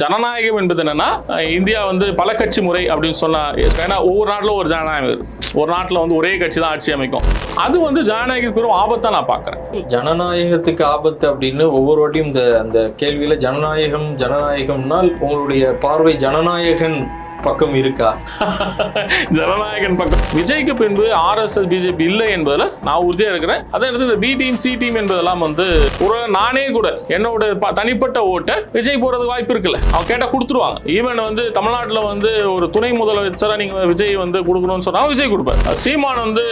ஜனநாயகம் என்பது என்னன்னா இந்தியா வந்து பல கட்சி முறை அப்படின்னு சொன்னா ஏன்னா ஒவ்வொரு நாட்டில் ஒரு ஜனநாயகம் ஒரு நாட்டில் வந்து ஒரே கட்சி தான் ஆட்சி அமைக்கும். அது வந்து ஜனநாயகத்துக்கு பெரும் ஆபத்தா நான் பார்க்குறேன். ஜனநாயகத்துக்கு ஆபத்து அப்படின்னு ஒவ்வொரு வாட்டியும் இந்த அந்த கேள்வியில் ஜனநாயகம் ஜனநாயகம்னால் உங்களுடைய பார்வை ஜனநாயகன் பக்கம் இருக்கா? ஜனநாயகன் பக்கம். விஜய்க்கு பின்பு ஆர்எஸ்எஸ் பிஜேபி இல்லை என்பதில் நான் உறுதியா இருக்கிறேன். அதே நேரத்தில் இந்த பி டீம் சி டீம் என்பதெல்லாம் வந்து ஒரு நானே கூட என்னோட ப- தனிப்பட்ட ஓட்டை விஜய் போறதுக்கு வாய்ப்பு இருக்குல்ல. அவங்க கேட்டா கொடுத்துருவாங்க. ஈவன் வந்து தமிழ்நாட்டில் வந்து ஒரு துணை முதலமைச்சராக நீங்க விஜய் வந்து கொடுக்கணும்னு சொன்னா விஜய் கொடுப்பார். சீமான் வந்து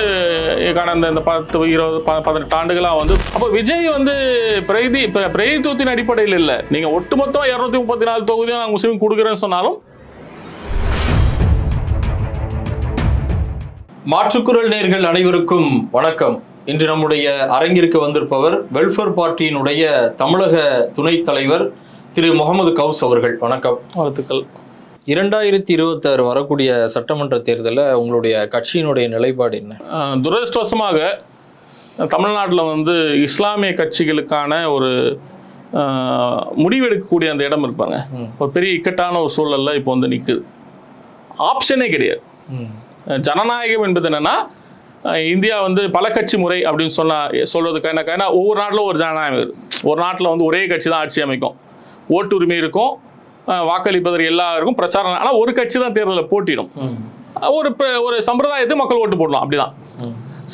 கடந்த இந்த பத்து இருபது ப- பதினெட்டு ஆண்டுகளாக வந்து அப்போ விஜய் வந்து பிரதி பிரதித்துவத்தின் அடிப்படையில் இல்லை. நீங்க ஒட்டுமொத்தம் இருநூத்தி முப்பத்தி நாலு தொகுதியும் நான் முஸ்லீம் கொடுக்குறேன்னு சொன்னாலும் மாற்றுக்குரல் நேர்கள் அனைவருக்கும் வணக்கம். இன்று நம்முடைய அரங்கிற்கு வந்திருப்பவர் வெல்ஃபேர் பார்ட்டியினுடைய தமிழக துணைத் தலைவர் திரு முகமது கவுஸ் அவர்கள். வணக்கம். வாழ்த்துக்கள். இரண்டாயிரத்தி இருபத்தாறு வரக்கூடிய சட்டமன்ற தேர்தலில் உங்களுடைய கட்சியினுடைய நிலைப்பாடு என்ன? துரதிர்ஷ்டவசமாக தமிழ்நாட்டில் வந்து இஸ்லாமிய கட்சிகளுக்கான ஒரு முடிவெடுக்கக்கூடிய அந்த இடம் இருப்பாங்க. ஒரு பெரிய இக்கட்டான ஒரு சூழல்ல இப்போ வந்து நிற்குது ஆப்ஷனே கிடையாது. ஜனநாயகம் என்பது என்னன்னா இந்தியா வந்து பல கட்சி முறை அப்படின்னு சொன்னா சொல்றதுக்கு என்ன ஏன்னா ஒவ்வொரு நாட்டில் ஒரு ஜனநாயகம் ஒரு நாட்டில் வந்து ஒரே கட்சி தான் ஆட்சி அமைக்கும். ஓட்டு உரிமை இருக்கும் வாக்களிப்பதற்கு எல்லாம் இருக்கும் பிரச்சாரம். ஆனால் ஒரு கட்சி தான் தேர்தலில் போட்டியிடும். ம். ஒரு ஒரு சம்பிரதாயத்தை மக்கள் ஓட்டு போடலாம் அப்படிதான்.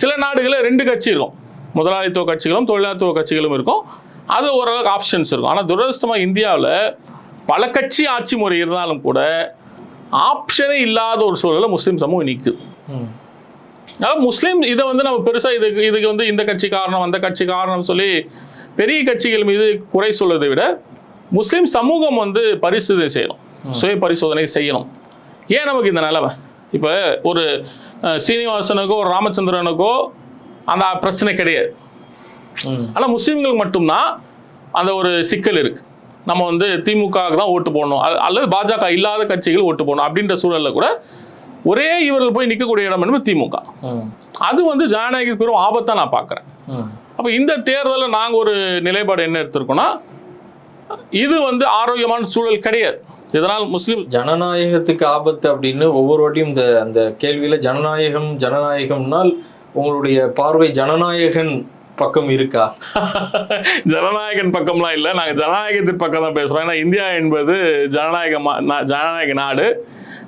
சில நாடுகளில் ரெண்டு கட்சி இருக்கும். முதலாளித்துவ கட்சிகளும் தொழிலாளித்துவ கட்சிகளும் இருக்கும். அது ஓரளவுக்கு ஆப்ஷன்ஸ் இருக்கும். ஆனால் துரதிருஷ்டமாக இந்தியாவில் பல கட்சி ஆட்சி முறை இருந்தாலும் கூட ஆப்ஷனே இல்லாத ஒரு சூழலில் முஸ்லீம் சமூகம் நிற்குது. அதாவது முஸ்லீம் இதை வந்து நம்ம பெருசாக இதுக்கு இதுக்கு வந்து இந்த கட்சி காரணம் அந்த கட்சி காரணம் சொல்லி பெரிய கட்சிகள் மீது குறை சொல்வதை விட முஸ்லீம் சமூகம் வந்து பரிசோதனை செய்யணும். சுய பரிசோதனை செய்யணும். ஏன் நமக்கு இந்த நிலைமை? இப்போ ஒரு சீனிவாசனுக்கோ ஒரு ராமச்சந்திரனுக்கோ அந்த பிரச்சனை கிடையாது. ஆனால் முஸ்லீம்களுக்கு மட்டும்தான் அந்த ஒரு சிக்கல் இருக்கு. நம்ம வந்து திமுகவுக்கு தான் ஓட்டு போடணும் அல்ல- அல்லது பாஜக இல்லாத கட்சிகள் ஓட்டு போடணும் அப்படின்ற சூழல்ல கூட ஒரே இவர்கள் போய் நிற்கக்கூடிய இடம் என்பது திமுக. அது வந்து ஜனநாயகத்துக்கு பெரும் ஆபத்தா நான் பார்க்குறேன். அப்போ இந்த தேர்தலில் நாங்கள் ஒரு நிலைப்பாடு என்ன எடுத்திருக்கோம்னா இது வந்து ஆரோக்கியமான சூழல் கிடையாது இதனால் முஸ்லீம் ஜனநாயகத்துக்கு ஆபத்து அப்படின்னு ஒவ்வொரு வாட்டியும் இந்த அந்த கேள்வியில ஜனநாயகம் ஜனநாயகம்னால் உங்களுடைய பார்வை ஜனநாயகன் பக்கம் இருக்கா? ஜனநாயகன் பக்கம்லாம் இல்லை. நாங்கள் ஜனநாயகத்தின் பக்கம் தான் பேசுகிறோம் ஏன்னா இந்தியா என்பது ஜனநாயக ஜனநாயக நாடு.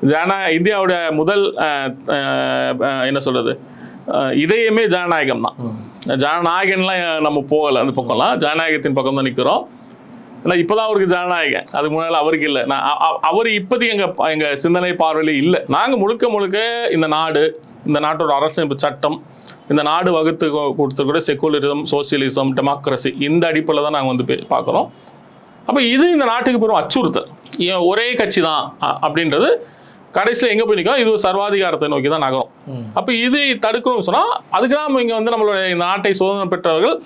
ஜன இந்தியாவுடைய முதல் என்ன சொல்றது? அஹ், இதயமே ஜனநாயகம் தான். ஜனநாயகன்லாம் நம்ம போகலை அந்த பக்கம்லாம். ஜனநாயகத்தின் பக்கம் தான் நிற்கிறோம் ஏன்னா இப்போதான் அவருக்கு ஜனநாயகம் அதுக்கு முன்னால் அவருக்கு இல்லை. நான் அவர் இப்போதைக்கு எங்கள் எங்கள் சிந்தனை பார்வையில் இல்லை. நாங்கள் முழுக்க முழுக்க இந்த நாடு இந்த நாட்டோட அரசமைப்பு சட்டம் இந்த நாடு வகுத்து கொடுத்துருக்கிற செக்குலரிசம் சோசியலிசம் டெமோக்ரஸி இந்த அடிப்படையில் தான் நாங்கள் வந்து பார்க்குறோம். அப்போ இது இந்த நாட்டுக்கு பெரும் அச்சுறுத்தல். ஏன் ஒரே கட்சி தான் அப்படின்றது கடைசியில் எங்கே போய் நிற்கும் இது ஒரு சர்வாதிகாரத்தை நோக்கி தான் நகரும். அப்போ இதை தடுக்கணும்னு சொன்னால் அதுக்கு தான் இங்கே வந்து நம்மளுடைய இந்த நாட்டை சுதந்திரம் பெற்றவர்கள்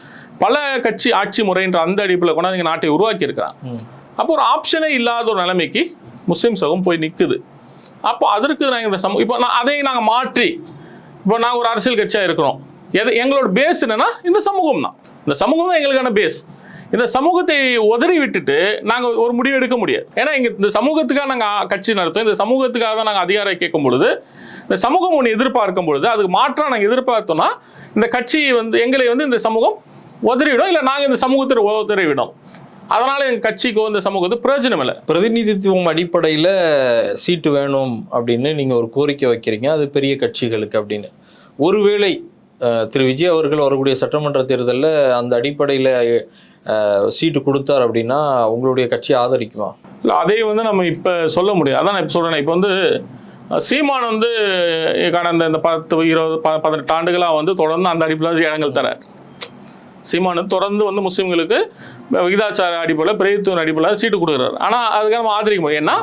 பல கட்சி ஆட்சி முறைன்ற அந்த அடிப்பில் கொண்டாந்து இங்கே நாட்டை உருவாக்கி இருக்கிறாங்க. ம். அப்போ ஒரு ஆப்ஷனே இல்லாத ஒரு நிலைமைக்கு முஸ்லீம் சகம் போய் நிற்குது அப்போ அதற்கு நாங்கள் இந்த சமூக இப்போ நான் அதை நாங்கள் மாற்றி இப்போ நாங்கள் ஒரு அரசியல் கட்சியாக இருக்கிறோம். எது எங்களோட பேஸ் என்னென்னா இந்த சமூகம் தான். இந்த சமூகம் தான் எங்களுக்கான பேஸ் இந்த சமூகத்தை உதறி விட்டுட்டு நாங்கள் ஒரு முடிவு எடுக்க முடியாது. ஏன்னா இங்கே இந்த சமூகத்துக்காக நாங்கள் கட்சி நடத்தோம் இந்த சமூகத்துக்காக தான் நாங்கள் அதிகாரம் கேட்கும் பொழுது இந்த சமூகம் ஒன்று எதிர்பார்க்கும் பொழுது அதுக்கு மாற்றாக நாங்கள் எதிர்பார்த்தோம்னா இந்த கட்சி வந்து எங்களை வந்து இந்த சமூகம் உதறிவிடும். இல்லை நாங்கள் இந்த சமூகத்தை உதறிவிடும். அதனால எங்கள் கட்சிக்கோ இந்த சமூகத்துக்கு பிரயோஜனம் இல்லை. பிரதிநிதித்துவம் அடிப்படையில் சீட்டு வேணும் அப்படின்னு நீங்கள் ஒரு கோரிக்கை வைக்கிறீங்க. அது பெரிய கட்சிகளுக்கு அப்படின்னு. ஒருவேளை திரு. விஜய் அவர்கள் வரக்கூடிய சட்டமன்ற தேர்தலில் அந்த அடிப்படையில் சீட்டு கொடுத்தார் அப்படின்னா உங்களுடைய கட்சி ஆதரிக்குமா? இல்லை அதை வந்து நம்ம இப்போ சொல்ல முடியாது. அதான் நான் இப்போ சொல்கிறேன் இப்போ வந்து சீமான் வந்து கடந்த இந்த பத்து இருபது ப பதினெட்டு ஆண்டுகளாக வந்து தொடர்ந்து அந்த அடிப்படையில் இடங்கள் தரார். சீமான் தொடர்ந்து வந்து முஸ்லீம்களுக்கு விகிதாச்சார அடிப்படையில் பிரதித்துவ அடிப்படையில் சீட்டு கொடுக்குறாரு. ஆனால் அதுக்காக நம்ம ஆதரிக்க முடியும். ஏன்னா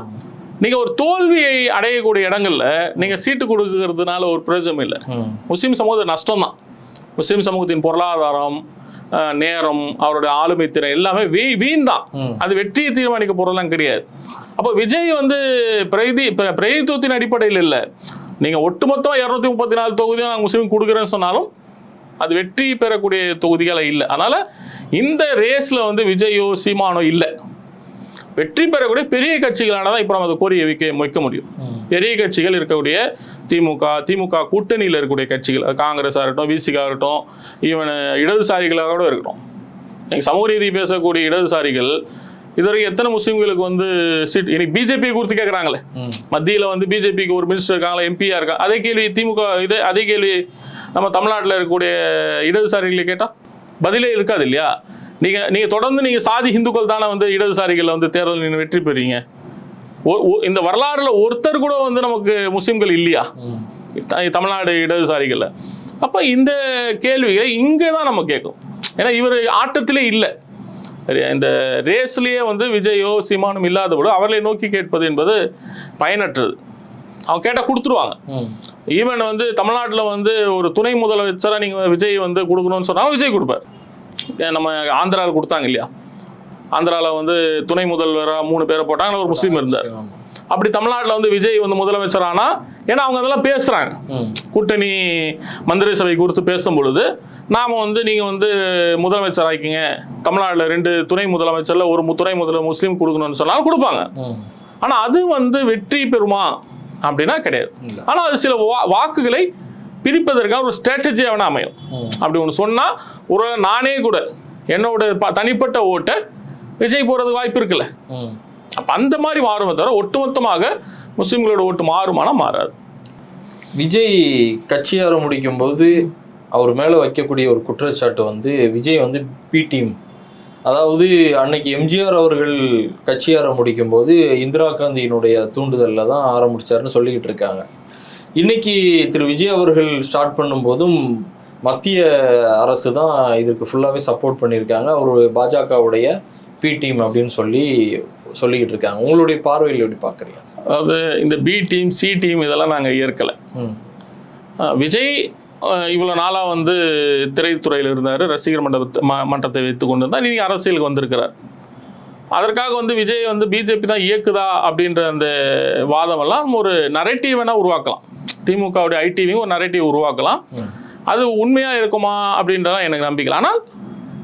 நீங்கள் ஒரு தோல்வியை அடையக்கூடிய இடங்கள்ல நீங்கள் சீட்டு கொடுக்கறதுனால ஒரு பிரயோஜனம் இல்லை. முஸ்லீம் சமூகம் நஷ்டம் தான் முஸ்லீம் சமூகத்தின் பொருளாதாரம் நேரம் அவருடைய ஆளுமை திறன் எல்லாமே வீ வீண் தான். அது வெற்றியை தீர்மானிக்க போறதெல்லாம் கிடையாது. அப்போ விஜய் வந்து பிரதி பிர- பிரதித்துவத்தின் அடிப்படையில் இல்லை. நீங்க ஒட்டுமொத்தம் இரநூத்தி முப்பத்தி நாலு தொகுதியும் நாங்கள் முஸ்லீம் கொடுக்குறேன்னு சொன்னாலும் அது வெற்றி பெறக்கூடிய தொகுதிகளை இல்லை. அதனால இந்த ரேஸ்ல வந்து விஜயோ சீமானோ இல்லை. வெற்றி பெறக்கூடிய பெரிய கட்சிகளான தான் இப்போ நம்ம அதை கோரிய வைக்க வைக்க முடியும். பெரிய கட்சிகள் இருக்கக்கூடிய திமுக திமுக கூட்டணியில் இருக்கக்கூடிய கட்சிகள் அது காங்கிரஸாக இருக்கட்டும் விசிகா இருக்கட்டும் ஈவன் இடதுசாரிகளாக கூட இருக்கட்டும். சமூக ரீதி பேசக்கூடிய இடதுசாரிகள் இதுவரைக்கும் எத்தனை முஸ்லீம்களுக்கு வந்து சீட்? இன்னைக்கு பிஜேபி குறித்து கேட்குறாங்களே மத்தியில் வந்து பிஜேபிக்கு ஒரு மினிஸ்டர் இருக்காங்களா எம்பியா இருக்காங்க அதே கேள்வி திமுக இதே அதே கேள்வி நம்ம தமிழ்நாட்டில் இருக்கக்கூடிய இடதுசாரிகளை கேட்டால் பதிலே இருக்காது இல்லையா? நீங்கள் நீங்கள் தொடர்ந்து நீங்கள் சாதி இந்துக்கள் தானே வந்து இடதுசாரிகளில் வந்து தேர்தல் நின்று வெற்றி பெறீங்க. இந்த வரலாறுல ஒருத்தர் கூட வந்து நமக்கு முஸ்லீம்கள் இல்லையா? தமிழ்நாடு இடதுசாரிகள்ல. அப்ப இந்த கேள்விகளை இங்கே தான் நம்ம கேட்கும் ஏன்னா இவர் ஆட்டத்திலே இல்லை. இந்த ரேஸ்லயே வந்து விஜயோ சீமானும் இல்லாத போது அவர்களை நோக்கி கேட்பது என்பது பயனற்றது. அவங்க கேட்டால் கொடுத்துருவாங்க. ஈவன் வந்து தமிழ்நாட்டில் வந்து ஒரு துணை முதலமைச்சராக நீங்கள் விஜய் வந்து கொடுக்கணும்னு சொன்னாலும் விஜய் கொடுப்பார். நம்ம ஆந்திராவில் கொடுத்தாங்க இல்லையா? ஆந்திராவில் வந்து துணை முதல்வராக மூணு பேரை போட்டாங்க ஒரு முஸ்லீம் இருந்தார். அப்படி தமிழ்நாட்டில் வந்து விஜய் வந்து முதலமைச்சர் ஆனா ஏன்னா அவங்க அதெல்லாம் பேசுறாங்க. கூட்டணி மந்திரி சபை குறித்து பேசும் பொழுது நாம வந்து நீங்க வந்து முதலமைச்சர் ஆக்கிங்க தமிழ்நாட்டில் ரெண்டு துணை முதலமைச்சர்ல ஒரு துணை முதல்வர் முஸ்லீம் கொடுக்கணும்னு சொன்னாலும் கொடுப்பாங்க. ஆனா அது வந்து வெற்றி பெறுமா? அப்படின்னா கிடையாது. ஆனா அது சில வா- வாக்குகளை பிரிப்பதற்கான ஒரு ஸ்ட்ராட்டஜியாக வேணா அமையும். அப்படி ஒன்று சொன்னா ஒரு நானே கூட என்னோட தனிப்பட்ட ஓட்டை விஜய் போறதுக்கு வாய்ப்பு இருக்குல்ல. அப்போ அந்த மாதிரி மாறுமே தவிர ஒட்டுமொத்தமாக முஸ்லீம்களோட ஓட்டு மாறுமானா மாறாது. விஜய் கட்சியார முடிக்கும் போது அவர் மேலே வைக்கக்கூடிய ஒரு குற்றச்சாட்டு வந்து விஜய் வந்து பி டீம் அதாவது அன்னைக்கு எம்ஜிஆர் அவர்கள் கட்சி முடிக்கும் போது இந்திரா காந்தியினுடைய தூண்டுதலில் தான் ஆரம்பிச்சாருன்னு சொல்லிக்கிட்டு இருக்காங்க. இன்னைக்கு திரு விஜய் அவர்கள் ஸ்டார்ட் பண்ணும்போதும் மத்திய அரசு தான் இதுக்கு ஃபுல்லாகவே சப்போர்ட் பண்ணியிருக்காங்க. அவர் பாஜகவுடைய பி டீம் அப்படின்னு சொல்லி சொல்லிக்கிட்டு இருக்காங்க உங்களுடைய பார்வையில் எப்படி பார்க்குறீங்க? அதாவது இந்த பி டீம் சி டீம் இதெல்லாம் நாங்கள் ஏற்கலை. விஜய் அஹ் இவ்வளவு நாளா வந்து திரைத்துறையில் இருந்தார். ரசிகர் மண்டபத்தை ம- மன்றத்தை வைத்து கொண்டு இருந்தால் இன்னைக்கு அரசியலுக்கு வந்திருக்கிறார். அதற்காக வந்து விஜய் வந்து பிஜேபி தான் இயக்குதா அப்படின்ற அந்த வாதமெல்லாம் ஒரு நரேட்டிவ் வேணா உருவாக்கலாம். திமுகவுடைய ஐடிவியும் ஒரு நரேட்டிவ் உருவாக்கலாம். அது உண்மையா இருக்குமா அப்படின்றதான் எனக்கு நம்பிக்கை. இல்லை. ஆனால்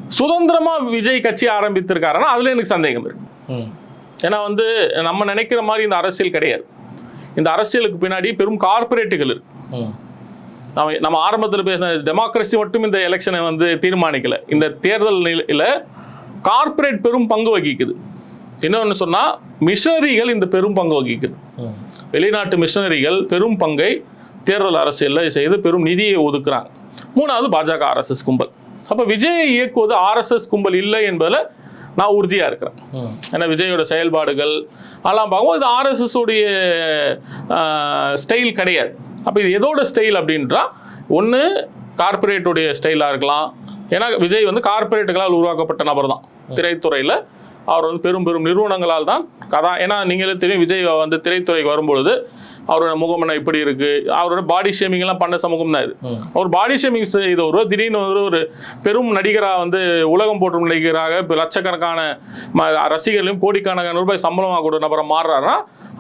சுதந்திரமா விஜய் கட்சி ஆரம்பித்திருக்காருன்னா அதுல எனக்கு சந்தேகம் இருக்கு. ம். ஏன்னா வந்து நம்ம நினைக்கிற மாதிரி இந்த அரசியல் கிடையாது. இந்த அரசியலுக்கு பின்னாடி பெரும் கார்ப்பரேட்டுகள் இருக்கு. நம்ம நம்ம ஆரம்பத்தில் பேசின டெமோக்ரஸி மட்டும் இந்த எலெக்ஷனை வந்து தீர்மானிக்கல. இந்த தேர்தல் நிலையில கார்ப்பரேட் பெரும் பங்கு வகிக்குது. இன்னொன்று சொன்னா மிஷனரிகள் இந்த பெரும் பங்கு வகிக்குது. வெளிநாட்டு மிஷனரிகள் பெரும் பங்கை தேர்தல் அரசியலில் செய்து பெரும் நிதியை ஒதுக்குறாங்க. மூணாவது பாஜக ஆர்எஸ்எஸ் கும்பல். அப்போ விஜயை இயக்குவது ஆர்எஸ்எஸ் கும்பல் இல்லை என்பதில் நான் உறுதியாக இருக்கிறேன். ஏன்னா விஜயோட செயல்பாடுகள் அதெல்லாம் பார்க்கும்போது இது ஆர்எஸ்எஸ் உடைய ஸ்டைல் கிடையாது. அப்போ இது எதோட ஸ்டைல் அப்படின்றா ஒன்று கார்ப்பரேட்டுடைய ஸ்டைலாக இருக்கலாம். ஏன்னா விஜய் வந்து கார்ப்பரேட்டுகளால் உருவாக்கப்பட்ட நபர் தான். திரைத்துறையில் அவர் வந்து பெரும் பெரும் நிறுவனங்களால் தான் கதா ஏன்னா நீங்களே தெரியும் விஜய் வந்து திரைத்துறைக்கு வரும்பொழுது அவரோட முகம் என்ன இப்படி இருக்கு? அவரோட பாடி ஷேமிங் எல்லாம் பண்ண சமூகம் தான் இது. அவர் பாடி ஷேமிங் செய்த ஒரு திடீர்னு ஒரு ஒரு பெரும் நடிகராக வந்து உலகம் போற்றும் நடிகராக இப்போ லட்சக்கணக்கான ரசிகர்களையும் கோடிக்கணக்கான ரூபாய் சம்பளமாக கூட நபரை மாறுறாருன்னா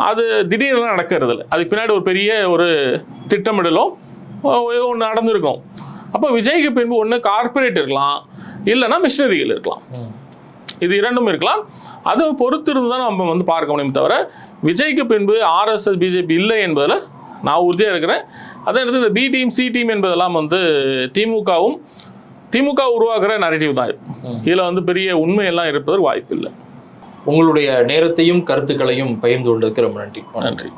அது திடீர்னு நடக்கிறது இல்லை. அதுக்கு பின்னாடி ஒரு பெரிய ஒரு திட்டமிடலும் ஒன்று நடந்திருக்கும். அப்போ விஜய்க்கு பின்பு ஒன்று கார்ப்பரேட் இருக்கலாம். இல்லைன்னா மிஷினரிகள் இருக்கலாம். இது இரண்டும் இருக்கலாம். அது பொறுத்து இருந்து தான் நம்ம வந்து பார்க்க முடியும் தவிர விஜய்க்கு பின்பு ஆர்எஸ்எஸ் பிஜேபி இல்லை என்பதில் நான் உறுதியாக இருக்கிறேன். அதே நேரத்தில் இந்த பி டீம் சி டீம் என்பதெல்லாம் வந்து திமுகவும் திமுக உருவாக்குற நரேட்டிவ் தான் இது. இதில் வந்து பெரிய உண்மையெல்லாம் இருப்பதற்கு வாய்ப்பு இல்லை உங்களுடைய நேரத்தையும் கருத்துக்களையும் பகிர்ந்து கொண்டதுக்கு ரொம்ப நன்றி. நன்றி.